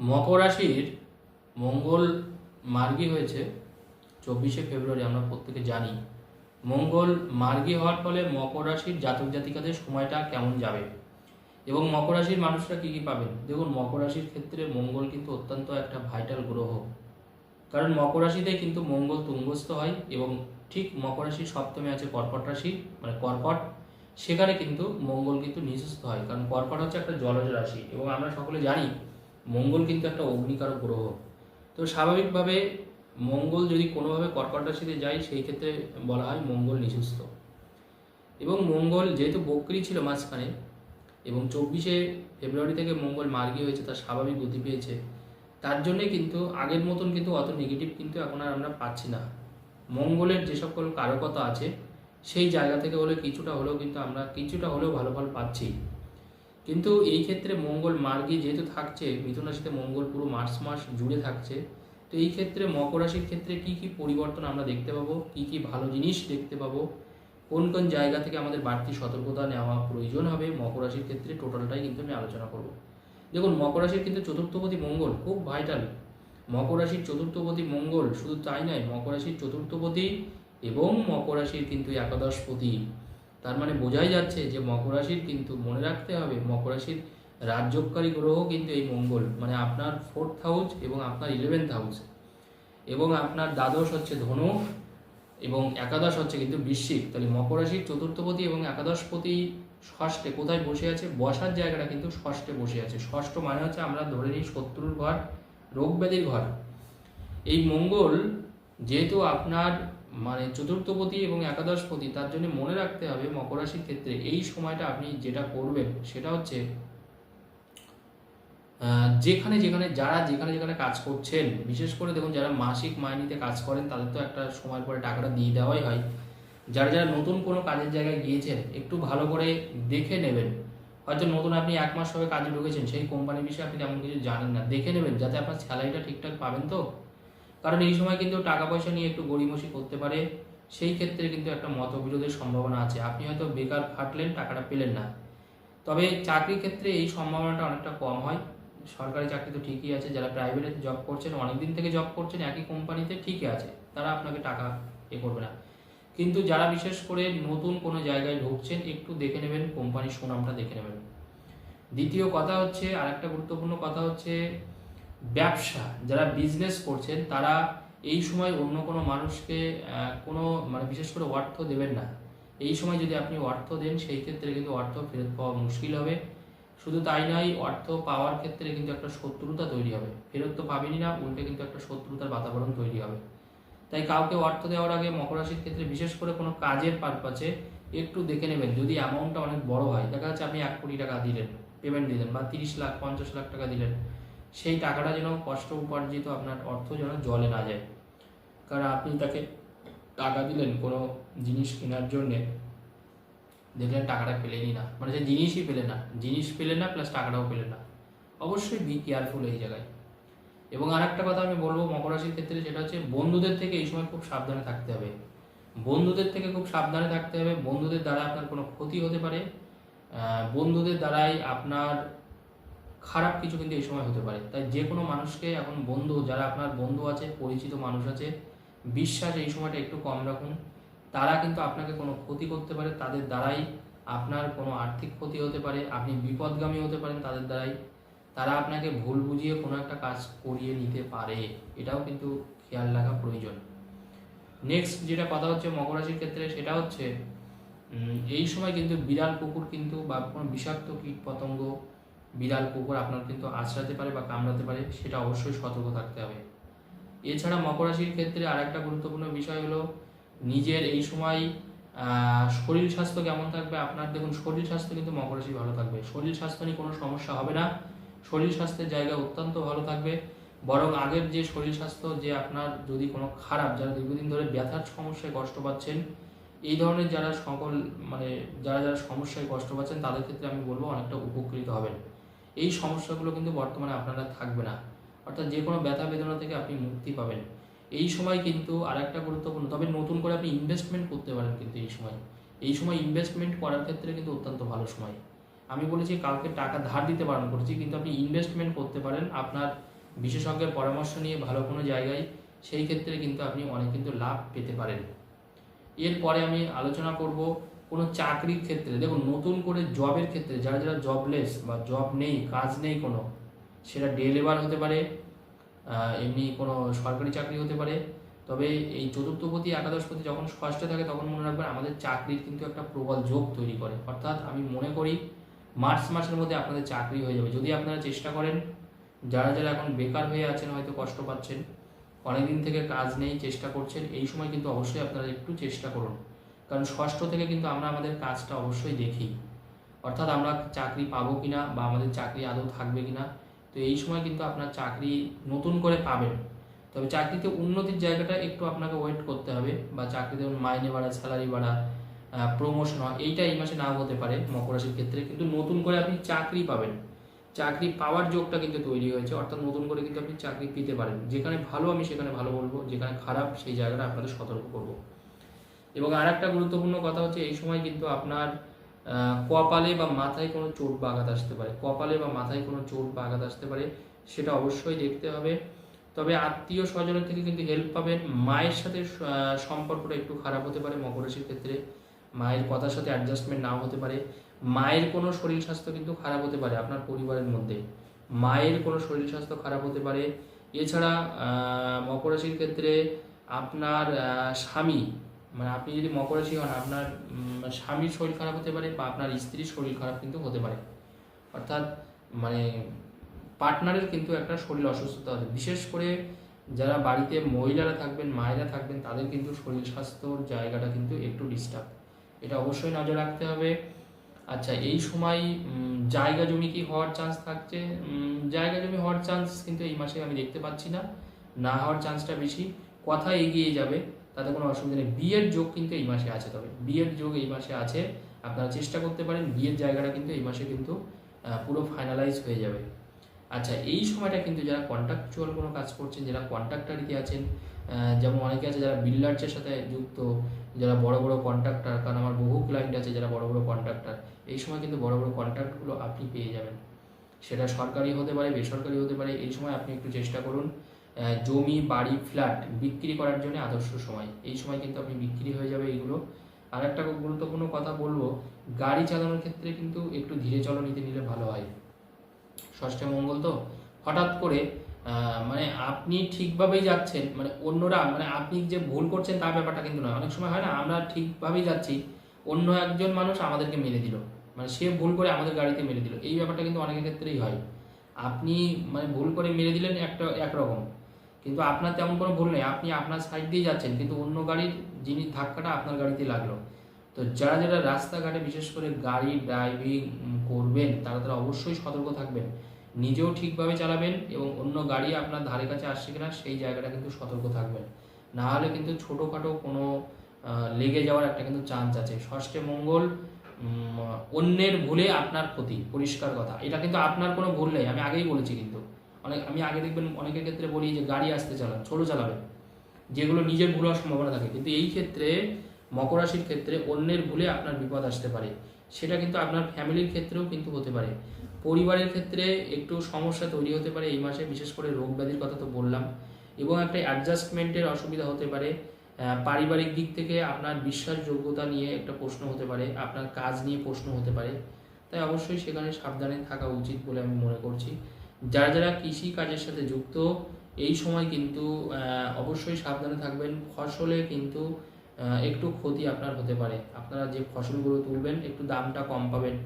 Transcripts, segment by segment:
মকর রাশির মঙ্গল মার্গী হয়েছে চব্বিশে ফেব্রুয়ারি, আমরা প্রত্যেকে জানি। মঙ্গল মার্গী হওয়ার ফলে মকর রাশির জাতক জাতিকাদের সময়টা কেমন যাবে? এবং মকর রাশির মানুষরা কী কী পাবেন? দেখুন, মকর রাশির ক্ষেত্রে মঙ্গল কিন্তু অত্যন্ত একটা ভাইটাল গ্রহ। কারণ মকর রাশিতে কিন্তু মঙ্গল তুঙ্গস্থ হয় এবং ঠিক মকর রাশির সপ্তমে আছে কর্কট রাশি মানে কর্কট। সেখানে কিন্তু মঙ্গল কিন্তু নিচস্থ হয়, কারণ কর্কট হচ্ছে একটা জলজ রাশি। এবং আমরা সকলে জানি মঙ্গল কিন্তু একটা অগ্নিকারক গ্রহ। তো স্বাভাবিকভাবে মঙ্গল যদি কোনোভাবে কর্কট রাশিতে যায়, সেই ক্ষেত্রে বলা হয় মঙ্গল নিচস্থ এবং মঙ্গল যেহেতু বক্রি ছিল মাঝখানে, এবং চব্বিশে ফেব্রুয়ারি থেকে মঙ্গল মার্গী হয়েছে, তার স্বাভাবিক গতি পেয়েছে, তার জন্যে কিন্তু আগের মতন কিন্তু অত নেগেটিভ কিন্তু এখন আর আমরা পাচ্ছি না। মঙ্গলের যে সকল কারকতা আছে, সেই জায়গা থেকে হলে কিছুটা হলেও কিন্তু আমরা কিছুটা হলেও ভালো ফল পাচ্ছি। কিন্তু এই ক্ষেত্রে মঙ্গল মার্গী যেহেতু থাকছে, মিথুন রাশিতে মঙ্গল পুরো মার্চ মাস জুড়ে থাকছে, তো এই ক্ষেত্রে মকর রাশির ক্ষেত্রে কি কি পরিবর্তন আমরা দেখতে পাবো? কি কি ভালো জিনিস দেখতে পাবো? কোন কোন জায়গা থেকে আমাদের বাড়তি সতর্কতা নেওয়া প্রয়োজন হবে? মকর রাশির ক্ষেত্রে টোটালটাই কিন্তু আমি আলোচনা করব। দেখুন, মকর রাশির কিন্তু চতুর্থপতি মঙ্গল, খুব ভাইটাল মকর রাশির চতুর্থপতি মঙ্গল শুধু তাই নয়, মকর রাশির চতুর্থপতি এবং মকর রাশির কিন্তু একাদশপতি। তার মানে বোঝাই যাচ্ছে যে মকর রাশির কিন্তু মনে রাখতে হবে, মকর রাশির রাজ্যকারী গ্রহ কিন্তু এই মঙ্গল মানে আপনার ফোর্থ হাউস এবং আপনার ইলেভেন্থ হাউস এবং আপনার দ্বাদশ হচ্ছে ধনু এবং একাদশ হচ্ছে কিন্তু বৃশ্চিক। তাহলে মকর রাশির চতুর্থপতি এবং একাদশপতি ষষ্ঠে কোথায় বসে আছে? বসার জায়গাটা কিন্তু ষষ্ঠে বসে আছে। ষষ্ঠ মানে হচ্ছে আমরা ধরে নিই শত্রুর ঘর, রোগ ব্যাধির ঘর। এই মঙ্গল যেহেতু আপনার মানে চতুর্থপতি এবং একাদশপতি, তার জন্য মনে রাখতে হবে মকর রাশির ক্ষেত্রে এই সময়টা আপনি যেটা করবেন সেটা হচ্ছে যেখানে যেখানে যারা যেখানে যেখানে কাজ করছেন, বিশেষ করে দেখুন যারা মাসিক মাইনিতে কাজ করেন, তাদের তো একটা সময় পরে টাকাটা দিয়ে দেওয়াই হয়। যারা যারা নতুন কোনো কাজের জায়গায় গিয়েছেন, একটু ভালো করে দেখে নেবেন। হয়তো নতুন আপনি এক মাস হবে কাজে ঢুকেছেন, সেই কোম্পানির বিষয়ে আপনি তেমন কিছু জানেন না। দেখে নেবেন, যাতে আপনার স্যালারিটা ঠিকঠাক পাবেন তো? কারণ এই সময় কিন্তু টাকা পয়সা নিয়ে একটু গড়িমসি করতে পারে, সেই ক্ষেত্রে কিন্তু একটা মতবিরোধের সম্ভাবনা আছে। আপনি হয়তো বেকার খাটলেন টাকাটা পেলেন না। তবে চাকরির ক্ষেত্রে এই সম্ভাবনাটা অনেকটা কম হয়। সরকারি চাকরি তো ঠিকই আছে, যারা প্রাইভেটে জব করছেন, অনেকদিন থেকে জব করছেন, একই কোম্পানিতে ঠিকই আছে, তারা আপনাকে টাকা এ করবে না। কিন্তু যারা বিশেষ করে নতুন কোনো জায়গায় ঢুকছেন, একটু দেখে নেবেন কোম্পানির সুনামটা দেখে নেবেন। দ্বিতীয় কথা হচ্ছে, আরেকটা গুরুত্বপূর্ণ কথা হচ্ছে ব্যবসা, যারা বিজনেস করছেন, তারা এই সময় অন্য কোনো মানুষকে কোনো মানে বিশেষ করে অর্থ দেবেন না। এই সময় যদি আপনি অর্থ দেন, সেই ক্ষেত্রে কিন্তু অর্থ ফেরত পাওয়া মুশকিল হবে। শুধু তাই নয়, অর্থ পাওয়ার ক্ষেত্রে কিন্তু একটা শত্রুতা তৈরি হবে। ফেরত তো পাবেনই না, উল্টে কিন্তু একটা শত্রুতার বাতাবরণ তৈরি হবে। তাই কাউকে অর্থ দেওয়ার আগে মকর রাশির ক্ষেত্রে বিশেষ করে কোনো কাজের পারপাসে একটু দেখে নেবেন। যদি অ্যামাউন্টটা অনেক বড় হয়, দেখা যাচ্ছে আপনি এক কোটি টাকা দিলেন পেমেন্ট দিলেন বা তিরিশ লাখ, পঞ্চাশ লাখ টাকা দিলেন। সেই টাকাটা যেন কষ্ট উপার্জিত আপনার অর্থ যেন জলে না যায়। কারণ আপনি তাকে টাকা দিলেন কোনো জিনিস কেনার জন্যে, দেখলেন টাকাটা পেলেনই না। মানে সে জিনিসই পেলেন না। জিনিস পেলেন না প্লাস টাকাটাও পেলেন না। অবশ্যই বি কেয়ারফুল এই জায়গায়। এবং আরেকটা কথা আমি বলব, মকর রাশির ক্ষেত্রে সেটা হচ্ছে বন্ধুদের থেকে এই সময় খুব সাবধানে থাকতে হবে। বন্ধুদের থেকে খুব সাবধানে থাকতে হবে। বন্ধুদের দ্বারা আপনার কোনো ক্ষতি হতে পারে। বন্ধুদের দ্বারাই আপনার খারাপ কিছু কিন্তু এই সময় হতে পারে। তাই যে কোনো মানুষকে এখন বন্ধু, যারা আপনার বন্ধু আছে, পরিচিত মানুষ আছে, বিশ্বাস এই সময়টা একটু কম রাখুন। তারা কিন্তু আপনাকে কোনো ক্ষতি করতে পারে, তাদের দ্বারাই আপনার কোনো আর্থিক ক্ষতি হতে পারে, আপনি বিপদগামী হতে পারেন তাদের দ্বারাই। তারা আপনাকে ভুল বুঝিয়ে কোনো একটা কাজ করিয়ে নিতে পারে, এটাও কিন্তু খেয়াল রাখা প্রয়োজন। নেক্সট যেটা কথা হচ্ছে মকর রাশির ক্ষেত্রে, সেটা হচ্ছে এই সময় কিন্তু বিড়াল, কুকুর কিন্তু বা কোনো বিষাক্ত কীট পতঙ্গ বিড়াল, কুকুর আপনার কিন্তু আঁচড়াতে পারে বা কামড়াতে পারে, সেটা অবশ্যই সতর্ক থাকতে হবে। এছাড়া মকর রাশির ক্ষেত্রে আরেকটা গুরুত্বপূর্ণ বিষয় হলো নিজের এই সময় শরীর স্বাস্থ্য কেমন থাকবে? আপনার দেখুন, শরীর স্বাস্থ্য কিন্তু মকর রাশি ভালো থাকবে। শরীর স্বাস্থ্য নিয়ে কোনো সমস্যা হবে না। শরীর স্বাস্থ্যের জায়গা অত্যন্ত ভালো থাকবে। বরং আগের যে শরীর স্বাস্থ্য, যে আপনার যদি কোনো খারাপ, যারা দীর্ঘদিন ধরে ব্যথার সমস্যায় কষ্ট পাচ্ছেন, এই ধরনের যারা সকল মানে যারা যারা সমস্যায় কষ্ট পাচ্ছেন, তাদের ক্ষেত্রে আমি বলব অনেকটা উপকৃত হবেন। এই সমস্যাগুলো কিন্তু বর্তমানে আপনারা থাকবে না। অর্থাৎ যে কোনো ব্যথা বেদনা থেকে আপনি মুক্তি পাবেন। এই সময় কিন্তু আরেকটা গুরুত্বপূর্ণ, তবে নতুন করে আপনি ইনভেস্টমেন্ট করতে পারেন কিন্তু এই সময়। এই সময় ইনভেস্টমেন্ট করার ক্ষেত্রে কিন্তু অত্যন্ত ভালো সময়। আমি বলেছি কাউকে টাকা ধার দিতে বারণ করছি, কিন্তু আপনি ইনভেস্টমেন্ট করতে পারেন আপনার বিশেষজ্ঞের পরামর্শ নিয়ে ভালো কোনো জায়গায়। সেই ক্ষেত্রে কিন্তু আপনি অনেক কিন্তু লাভ পেতে পারেন। এরপরে আমি আলোচনা করব কোনো চাকরির ক্ষেত্রে, দেখুন, নতুন করে জবের ক্ষেত্রে যারা যারা জবলেস বা জব নেই, কাজ নেই কোনো, সেটা ডে হতে পারে এমনি কোনো সরকারি চাকরি হতে পারে, তবে এই চতুর্থপতি, একাদশপতি যখন ষষ্ঠে থাকে, তখন মনে রাখবেন আমাদের চাকরির কিন্তু একটা প্রবল যোগ তৈরি করে। অর্থাৎ আমি মনে করি মার্চ মাসের মধ্যে আপনাদের চাকরি হয়ে যাবে। যদি আপনারা চেষ্টা করেন, যারা যারা এখন বেকার হয়ে আছেন, হয়তো কষ্ট পাচ্ছেন, অনেকদিন থেকে কাজ নেই, চেষ্টা করছেন, এই সময় কিন্তু অবশ্যই আপনারা একটু চেষ্টা করুন। কারণ ষষ্ঠ থেকে কিন্তু আমরা আমাদের কাজটা অবশ্যই দেখি। অর্থাৎ আমরা চাকরি পাবো কিনা বা আমাদের চাকরি আদৌ থাকবে কিনা, তো এই সময় কিন্তু আপনার চাকরি নতুন করে পাবেন। তবে চাকরিতে উন্নতির জায়গাটা একটু আপনাকে ওয়েট করতে হবে বা চাকরিতে মাইনে বাড়া স্যালারি বাড়া প্রমোশন এইটা এই মাসে নাও হতে পারে মকর রাশির ক্ষেত্রে, কিন্তু নতুন করে আপনি চাকরি পাবেন। চাকরি পাওয়ার যোগটা কিন্তু তৈরি হয়েছে, অর্থাৎ নতুন করে কিন্তু আপনি চাকরি পেতে পারেন। যেখানে ভালো আমি সেখানে ভালো বলব, যেখানে খারাপ সেই জায়গাটা আপনাদের সতর্ক করব। এবং আর একটা গুরুত্বপূর্ণ কথা হচ্ছে, এই সময় কিন্তু আপনার কপালে বা মাথায় কোনো চোট বা আঘাত আসতে পারে। কপালে বা মাথায় কোনো চোট বা আঘাত আসতে পারে, সেটা অবশ্যই দেখতে হবে। তবে আত্মীয় স্বজনের থেকে কিন্তু হেল্প পাবেন। মায়ের সাথে সম্পর্কটা একটু খারাপ হতে পারে মকর রাশির ক্ষেত্রে। মায়ের কথার সাথে অ্যাডজাস্টমেন্ট নাও হতে পারে। মায়ের কোনো শরীর স্বাস্থ্য কিন্তু খারাপ হতে পারে আপনার পরিবারের মধ্যে। মায়ের কোনো শরীর স্বাস্থ্য খারাপ হতে পারে। এছাড়া মকর রাশির ক্ষেত্রে আপনার স্বামী মানে আপনি যদি মকর রাশি হন, আপনার স্বামীর শরীর খারাপ হতে পারে বা আপনার স্ত্রীর শরীর খারাপ কিন্তু হতে পারে। অর্থাৎ মানে পার্টনারের কিন্তু একটা শরীর অসুস্থতা হবে বিশেষ করে যারা বাড়িতে মহিলারা থাকবেন, মায়েরা থাকবেন, তাদের কিন্তু শরীর স্বাস্থ্যর জায়গাটা কিন্তু একটু ডিস্টার্ব এটা অবশ্যই নজর রাখতে হবে। আচ্ছা এই সময় জায়গা জমি কি হওয়ার চান্স থাকছে? জায়গা জমি হওয়ার চান্স কিন্তু এই মাসে আমি দেখতে পাচ্ছি না। না হওয়ার চান্সটা বেশি। কথা এগিয়ে যাবে। তাতে কোনো অসুবিধা নেই। বিয়ের যোগ কিন্তু এই মাসে আছে তবে। বিয়ের যোগ এই মাসে আছে। আপনারা চেষ্টা করতে পারেন। বিয়ের জায়গাটা কিন্তু এই মাসে কিন্তু পুরো ফাইনালাইজ হয়ে যাবে। আচ্ছা এই সময়টা কিন্তু যারা কন্ট্রাকচুয়াল কোনো কাজ করছেন, যারা কন্ট্রাক্টারিতে আছেন যেমন অনেকে আছে যারা বিল্ডার্সের সাথে যুক্ত, যারা বড় বড় কন্ট্রাক্টর কারণ আমার বহু ক্লায়েন্ট আছে যারা বড় বড় কন্ট্রাক্টর এই সময় কিন্তু বড় বড় কন্ট্রাক্টগুলো আপনি পেয়ে যাবেন। সেটা সরকারি হতে পারে, বেসরকারি হতে পারে, এই সময় আপনি একটু চেষ্টা করুন। জমি, বাড়ি ফ্ল্যাট বিক্রি করার জন্য আদর্শ সময়। এই সময় কিন্তু আপনি বিক্রি হয়ে যাবে এইগুলো। আর একটা খুব গুরুত্বপূর্ণ কথা বলব, গাড়ি চালানোর ক্ষেত্রে কিন্তু একটু ধীরে চলো নিতে নিলে ভালো হয়। ষষ্ঠে মঙ্গল তো? হঠাৎ করে মানে আপনি ঠিকভাবেই যাচ্ছেন মানে অন্যরা মানে আপনি যে ভুল করছেন তার ব্যাপারটা কিন্তু নয়। অনেক সময় হয় না, আমরা ঠিকভাবেই যাচ্ছি, অন্য একজন মানুষ আমাদেরকে মেরে দিল। মানে সে ভুল করে আমাদের গাড়িতে মেরে দিল। এই ব্যাপারটা কিন্তু অনেকের ক্ষেত্রেই হয়। আপনি মানে ভুল করে মেরে দিলেন একটা, একরকম। কিন্তু আপনার তেমন কোনো ভুল নেই। আপনি আপনার সাইড দিয়ে যাচ্ছেন, কিন্তু অন্য গাড়ির যিনি ধাক্কাটা আপনার গাড়িতে লাগল। তো যারা যারা রাস্তাঘাটে বিশেষ করে গাড়ি ড্রাইভিং করবেন, তারা তারা অবশ্যই সতর্ক থাকবেন। নিজেও ঠিকভাবে চালাবেন এবং অন্য গাড়ি আপনার ধারে কাছে আসছে কিনা সেই জায়গাটা কিন্তু সতর্ক থাকবেন। না হলে কিন্তু ছোটোখাটো কোনো লেগে যাওয়ার একটা কিন্তু চান্স আছে। ষষ্ঠে মঙ্গল অন্যের ভুলে আপনার ক্ষতি, পরিষ্কার কথা। এটা কিন্তু আপনার কোনো ভুল নেই, আমি আগেই বলেছি কিন্তু। অনেক আমি আগে দেখবেন অনেকের ক্ষেত্রে বলি যে গাড়ি আসতে চালান, ছোটো চালাবেন যেগুলো নিজের ভুল হওয়ার সম্ভাবনা থাকে। কিন্তু এই ক্ষেত্রে, মকর রাশির ক্ষেত্রে অন্যের ভুলে আপনার বিপদ আসতে পারে। সেটা কিন্তু আপনার ফ্যামিলির ক্ষেত্রেও কিন্তু হতে পারে। পরিবারের ক্ষেত্রে একটু সমস্যা তৈরি হতে পারে এই মাসে, বিশেষ করে রোগ ব্যাধির কথা তো বললাম। এবং একটা অ্যাডজাস্টমেন্টের অসুবিধা হতে পারে। পারিবারিক দিক থেকে আপনার বিশ্বাসযোগ্যতা নিয়ে একটা প্রশ্ন হতে পারে, আপনার কাজ নিয়ে প্রশ্ন হতে পারে। তাই অবশ্যই সেখানে সাবধানে থাকা উচিত বলে আমি মনে করছি। যারা যারা কৃষি কাজের সাথে যুক্ত, এই সময় কিন্তু অবশ্যই সাবধানে থাকবেন। ফসলে কিন্তু একটু ক্ষতি আপনার হতে পারে। আপনারা যে ফসলগুলো তুলবেন, একটু দামটা কম পাবেন।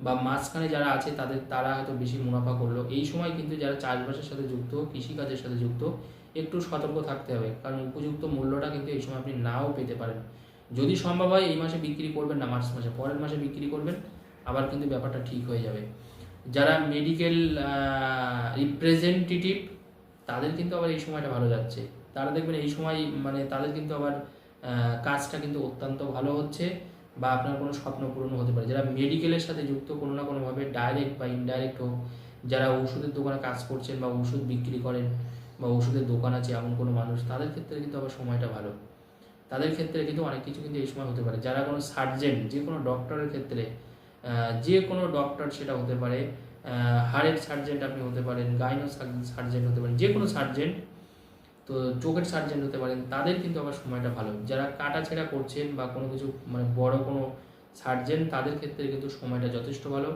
বা মাঝখানে যারা আছে, তাদের, তারা হয়তো বেশি মুনাফা করল। এই সময় কিন্তু যারা চাষবাসের সাথে যুক্ত কৃষিকাজের সাথে যুক্ত, একটু সতর্ক থাকতে হবে। কারণ উপযুক্ত মূল্যটা কিন্তু এই সময় আপনি নাও পেতে পারেন। যদি সম্ভব হয়, এই মাসে বিক্রি করবেন না, মার্চ মাসে, পরের মাসে বিক্রি করবেন, আবার কিন্তু ব্যাপারটা ঠিক হয়ে যাবে। যারা মেডিকেল রিপ্রেজেন্টেটিভ তাদের কিন্তু আবার এই সময়টা ভালো যাচ্ছে। তারা দেখবেন এই সময় মানে তাদের কিন্তু আবার কাজটা কিন্তু অত্যন্ত ভালো হচ্ছে বা আপনার কোনো স্বপ্ন পূরণ হতে পারে। যারা মেডিকেলের সাথে যুক্ত, কোনো না কোনোভাবে ডাইরেক্ট বা ইনডাইরেক্ট হোক, যারা ওষুধের দোকানে কাজ করছেন বা ওষুধ বিক্রি করেন বা ওষুধের দোকান আছে এমন কোনো মানুষ, তাদের ক্ষেত্রে কিন্তু আবার সময়টা ভালো। তাদের ক্ষেত্রে কিন্তু অনেক কিছু কিন্তু এই সময় হতে পারে। যারা কোনো সার্জেন যে কোনো ডক্টরের ক্ষেত্রে যে কোনো ডক্টর সেটা হতে পারে হাড়ের সার্জেন্ট আপনি হতে পারেন গাইনো সার্জেন্ট হতে পারেন, যে কোনো সার্জেন্ট তো চোখের সার্জেন্ট হতে পারেন, তাদের কিন্তু আবার সময়টা ভালো। যারা কাটাছেড়া করছেন বা কোনো কিছু মানে বড় কোনো সার্জেন্ট তাদের ক্ষেত্রে কিন্তু সময়টা যথেষ্ট ভালো।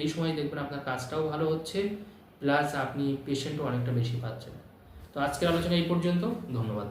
এই সময় দেখবেন আপনার কাজটাও ভালো হচ্ছে প্লাস আপনি পেশেন্টও অনেকটা বেশি পাচ্ছেন। তো আজকের আলোচনা এই পর্যন্ত, ধন্যবাদ।